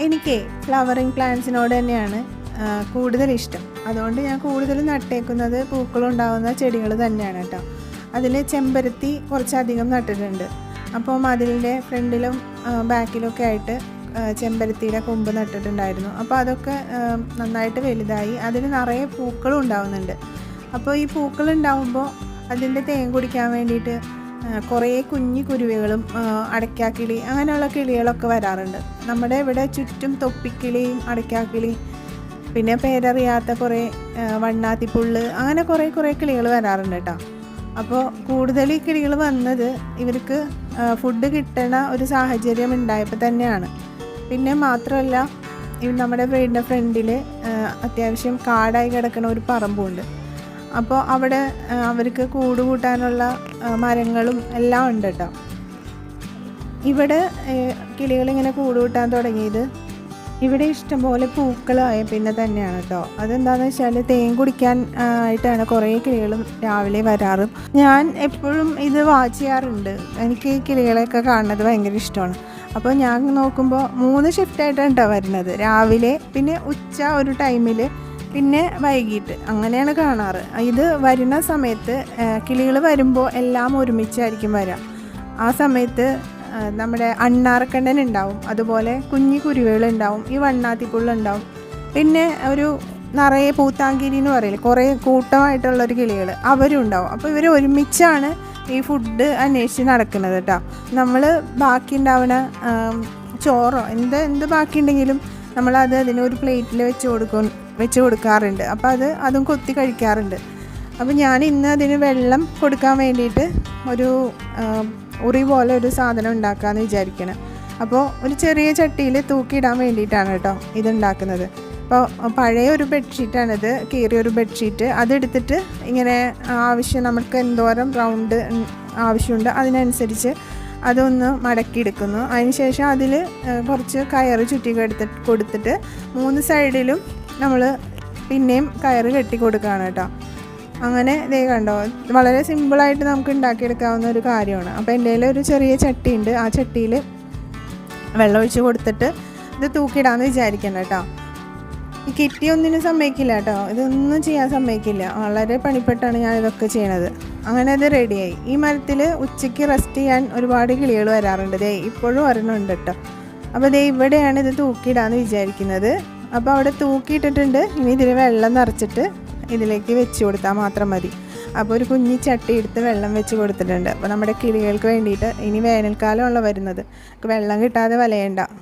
എനിക്ക് ഫ്ലവറിങ് പ്ലാന്റ്സിനോട് തന്നെയാണ് കൂടുതൽ ഇഷ്ടം അതുകൊണ്ട് ഞാൻ കൂടുതൽ നട്ടേക്കുന്നത് പൂക്കളുണ്ടാവുന്ന ചെടികൾ തന്നെയാണ് കേട്ടോ. അതിൽ ചെമ്പരത്തി കുറച്ചധികം നട്ടിട്ടുണ്ട്. അപ്പോൾ മതിലിന്റെ ഫ്രണ്ടിലും ബാക്കിലൊക്കെ ആയിട്ട് ചെമ്പരത്തിയുടെ കൊമ്പ് നട്ടിട്ടുണ്ടായിരുന്നു. അപ്പോൾ അതൊക്കെ നന്നായിട്ട് വലുതായി അതിന് നിറയെ പൂക്കളും ഉണ്ടാവുന്നുണ്ട്. അപ്പോൾ ഈ പൂക്കൾ ഉണ്ടാവുമ്പോൾ അതിന്റെ തേൻ കുടിക്കാൻ വേണ്ടിയിട്ട് കുറേ കുഞ്ഞു കുരുവികളും അടയ്ക്കാക്കിളി അങ്ങനെയുള്ള കിളികളൊക്കെ വരാറുണ്ട്. നമ്മുടെ ഇവിടെ ചുറ്റും തൊപ്പിക്കിളിയും അടയ്ക്കാക്കിളി പിന്നെ പേരറിയാത്ത കുറേ വണ്ണാത്തിപ്പുള്ള് അങ്ങനെ കുറേ കുറേ കിളികൾ വരാറുണ്ട് കേട്ടോ. അപ്പോൾ കൂടുതൽ ഈ കിളികൾ വന്നത് ഇവർക്ക് ഫുഡ് കിട്ടണ ഒരു സാഹചര്യം ഉണ്ടായപ്പോൾ തന്നെയാണ്. പിന്നെ മാത്രമല്ല ഇവ നമ്മുടെ വീടിന്റെ ഫ്രണ്ടിൽ അത്യാവശ്യം കാടായി കിടക്കുന്ന ഒരു പറമ്പുണ്ട്. അപ്പോൾ അവിടെ അവർക്ക് കൂട് കൂട്ടാനുള്ള മരങ്ങളും എല്ലാം ഉണ്ട് കേട്ടോ ഇവിടെ കിളികളിങ്ങനെ കൂട് കൂട്ടാൻ തുടങ്ങിയത് ഇവിടെ ഇഷ്ടംപോലെ പൂക്കളായ പിന്നെ തന്നെയാണ് കേട്ടോ അതെന്താണെന്ന് വെച്ചാൽ തേൻ കുടിക്കാൻ ആയിട്ടാണ് കുറേ കിളികളും രാവിലെ വരാറ്. ഞാൻ എപ്പോഴും ഇത് വാച്ച് ചെയ്യാറുണ്ട്. എനിക്ക് ഈ കിളികളെയൊക്കെ കാണുന്നത് ഭയങ്കര ഇഷ്ടമാണ്. അപ്പോൾ ഞാൻ നോക്കുമ്പോൾ മൂന്ന് ഷിഫ്റ്റായിട്ടാണ് കേട്ടോ വരുന്നത്. രാവിലെ പിന്നെ ഉച്ച ഒരു ടൈമിൽ പിന്നെ വൈകിട്ട് അങ്ങനെയാണ് കാണാറ്. ഇത് വരുന്ന സമയത്ത് കിളികൾ വരുമ്പോൾ എല്ലാം ഒരുമിച്ചായിരിക്കും വരാം. ആ സമയത്ത് നമ്മുടെ അണ്ണാറക്കണ്ണൻ ഉണ്ടാവും. അതുപോലെ കുഞ്ഞി കുരുവികൾ ഉണ്ടാവും. ഈ വണ്ണാത്തിപ്പുള്ളുണ്ടാവും പിന്നെ ഒരു നിറയെ പൂത്താങ്കിരി എന്ന് പറയില്ല കുറേ കൂട്ടമായിട്ടുള്ളൊരു കിളികൾ അവരും ഉണ്ടാവും. അപ്പോൾ ഇവർ ഒരുമിച്ചാണ് ഈ ഫുഡ് അന്വേഷിച്ച് നടക്കുന്നത് കേട്ടോ നമ്മൾ ബാക്കി ഉണ്ടാവുന്ന ചോറോ എന്ത് എന്ത് ബാക്കി ഉണ്ടെങ്കിലും നമ്മളത് അതിനൊരു പ്ലേറ്റിൽ വെച്ച് കൊടുക്കും വെച്ച് കൊടുക്കാറുണ്ട്. അപ്പോൾ അത് അതും കൊത്തി കഴിക്കാറുണ്ട്. അപ്പോൾ ഞാൻ ഇന്ന് അതിന് വെള്ളം കൊടുക്കാൻ വേണ്ടിയിട്ട് ഒരു ഉറി പോലെ ഒരു സാധനം ഉണ്ടാക്കാമെന്ന് വിചാരിക്കണം. അപ്പോൾ ഒരു ചെറിയ ചട്ടിയിൽ തൂക്കിയിടാൻ വേണ്ടിയിട്ടാണ് കേട്ടോ ഇതുണ്ടാക്കുന്നത് അപ്പോൾ പഴയ ഒരു ബെഡ്ഷീറ്റാണിത്. കീറിയ ഒരു ബെഡ്ഷീറ്റ്. അതെടുത്തിട്ട് ഇങ്ങനെ ആവശ്യം നമുക്ക് എന്തോരം റൗണ്ട് ആവശ്യമുണ്ട് അതിനനുസരിച്ച് അതൊന്ന് മടക്കിയെടുക്കുന്നു. അതിനുശേഷം അതിൽ കുറച്ച് കയറ് ചുറ്റി എടുത്തിട്ട് കൊടുത്തിട്ട് മൂന്ന് സൈഡിലും നമ്മൾ പിന്നെയും കയറ് കെട്ടി കൊടുക്കുകയാണ് കേട്ടോ. അങ്ങനെ ദേ കണ്ടോ വളരെ സിമ്പിളായിട്ട് നമുക്ക് ഉണ്ടാക്കിയെടുക്കാവുന്ന ഒരു കാര്യമാണ്. അപ്പോൾ എന്റെ ഒരു ചെറിയ ചട്ടിയുണ്ട്. ആ ചട്ടിയിൽ വെള്ളം ഒഴിച്ച് കൊടുത്തിട്ട് ഇത് തൂക്കിയിടാമെന്ന് വിചാരിക്കണം കേട്ടോ. കിറ്റി ഒന്നിനും സമ്മതിക്കില്ല കേട്ടോ. ഇതൊന്നും ചെയ്യാൻ സമ്മതിക്കില്ല. വളരെ പണിപ്പെട്ടാണ് ഞാൻ ഇതൊക്കെ ചെയ്യണത്. അങ്ങനെ അത് റെഡിയായി. ഈ മരത്തിൽ ഉച്ചയ്ക്ക് റെസ്റ്റ് ചെയ്യാൻ ഒരുപാട് കിളികൾ വരാറുണ്ട്. ദേ ഇപ്പോഴും ഒരെണ്ണമുണ്ട് കേട്ടോ. അപ്പോൾ ദേ ഇവിടെയാണ് ഇത് തൂക്കിയിടാന്ന് വിചാരിക്കുന്നത്. അപ്പോൾ അവിടെ തൂക്കിയിട്ടിട്ടുണ്ട്. ഇനി ഇതിൽ വെള്ളം നിറച്ചിട്ട് ഇതിലേക്ക് വെച്ച് കൊടുത്താൽ മാത്രം മതി. അപ്പോൾ ഒരു കുഞ്ഞി ചട്ടി എടുത്ത് വെള്ളം വെച്ച് കൊടുത്തിട്ടുണ്ട്. അപ്പോൾ നമ്മുടെ കിളികൾക്ക് വേണ്ടിയിട്ട് ഇനി വേനൽക്കാലമുള്ള വരുന്നത്. വെള്ളം കിട്ടാതെ വലയണ്ട.